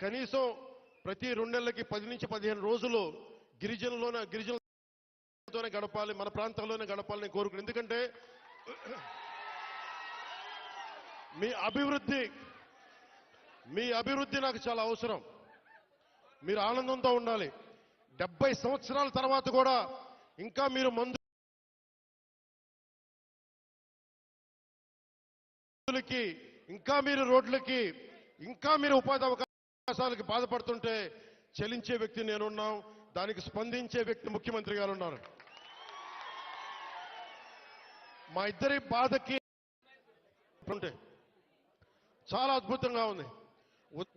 కనీసం ప్రతి రెండేళ్ళకి పది నుంచి పదిహేను రోజులు గిరిజనులోనే గిరిజనతోనే గడపాలి మన ప్రాంతంలోనే గడపాలని కోరుకున్నాను ఎందుకంటే మీ అభివృద్ధి మీ అభివృద్ధి నాకు చాలా అవసరం. మీరు ఆనందంతో ఉండాలి. డెబ్బై సంవత్సరాల తర్వాత కూడా ఇంకా మీరు మందులకి ఇంకా మీరు రోడ్లకి ఇంకా మీరు ఉపాధి అవకాశం అవకాశాలకు బాధపడుతుంటే చెలించే వ్యక్తి నేనున్నాం. దానికి స్పందించే వ్యక్తి ముఖ్యమంత్రి గారు ఉన్నారు. మా ఇద్దరి బాధకి ఉంటే చాలా అద్భుతంగా ఉంది.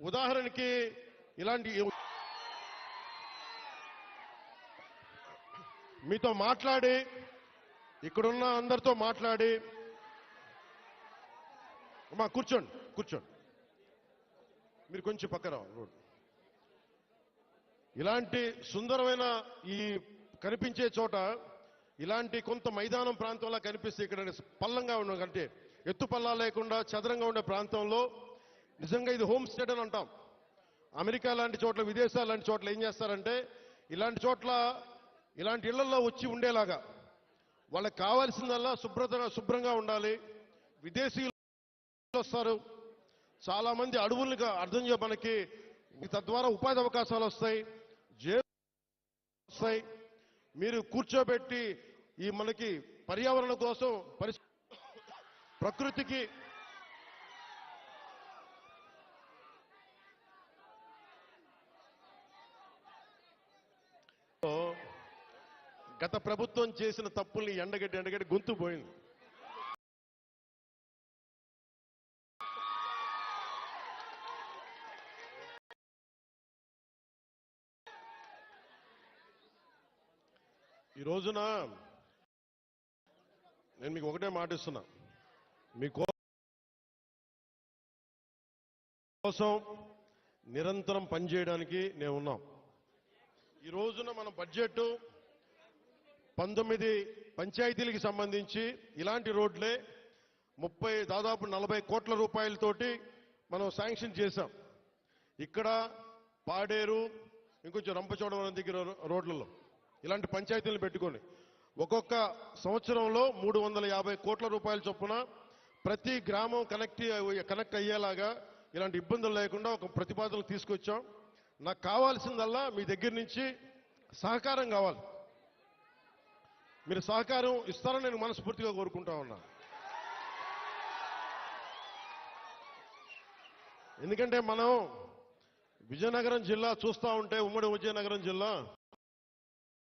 ఉదాహరణకి ఇలాంటి మీతో మాట్లాడి ఇక్కడున్న అందరితో మాట్లాడి. మా కూర్చోండి కూర్చోండి. మీరు కొంచెం పక్కన రోడ్. ఇలాంటి సుందరమైన ఈ కనిపించే చోట ఇలాంటి కొంత మైదానం ప్రాంతంలో కనిపిస్తే ఇక్కడ పల్లంగా ఉండడం అంటే ఎత్తు పల్లా లేకుండా చదరంగా ఉండే ప్రాంతంలో నిజంగా ఇది హోమ్ స్టేట్ అని అంటాం. అమెరికా లాంటి చోట్ల విదేశాలు లాంటి చోట్ల ఏం చేస్తారంటే ఇలాంటి చోట్ల ఇలాంటి ఇళ్ళలో వచ్చి ఉండేలాగా వాళ్ళకి కావాల్సిందల్లా శుభ్రత శుభ్రంగా ఉండాలి. విదేశీయులు వస్తారు. చాలా మంది అర్థం చే మనకి తద్వారా ఉపాధి అవకాశాలు వస్తాయి వస్తాయి. మీరు కూర్చోబెట్టి ఈ మనకి పర్యావరణం కోసం పరి ప్రకృతికి గత ప్రభుత్వం చేసిన తప్పుల్ని ఎండగడ్డి ఎండగడ్డి గొంతు పోయింది. ఈ రోజున నేను మీకు ఒకటే మాటిస్తున్నా మీ కోసం నిరంతరం పనిచేయడానికి నేను ఉన్నాం. ఈ రోజున మన బడ్జెట్ పంతొమ్మిది పంచాయతీలకు సంబంధించి ఇలాంటి రోడ్లే ముప్పై దాదాపు నలభై కోట్ల రూపాయలతోటి మనం శాంక్షన్ చేశాం. ఇక్కడ పాడేరు ఇంకొంచెం రంపచోడవరం దగ్గర రోడ్లలో. ఇలాంటి పంచాయతీలను పెట్టుకొని ఒక్కొక్క సంవత్సరంలో మూడు వందల యాభై కోట్ల రూపాయల చొప్పున ప్రతి గ్రామం కనెక్ట్ కనెక్ట్ అయ్యేలాగా ఇలాంటి ఇబ్బందులు లేకుండా ఒక ప్రతిపాదనలు తీసుకొచ్చాం. నాకు కావాల్సిందల్లా మీ దగ్గర నుంచి సహకారం కావాలి. మీరు సహకారం ఇస్తారని నేను మనస్ఫూర్తిగా కోరుకుంటా ఉన్నా. ఎందుకంటే మనం విజయనగరం జిల్లా చూస్తా ఉంటే ఉమ్మడి విజయనగరం జిల్లా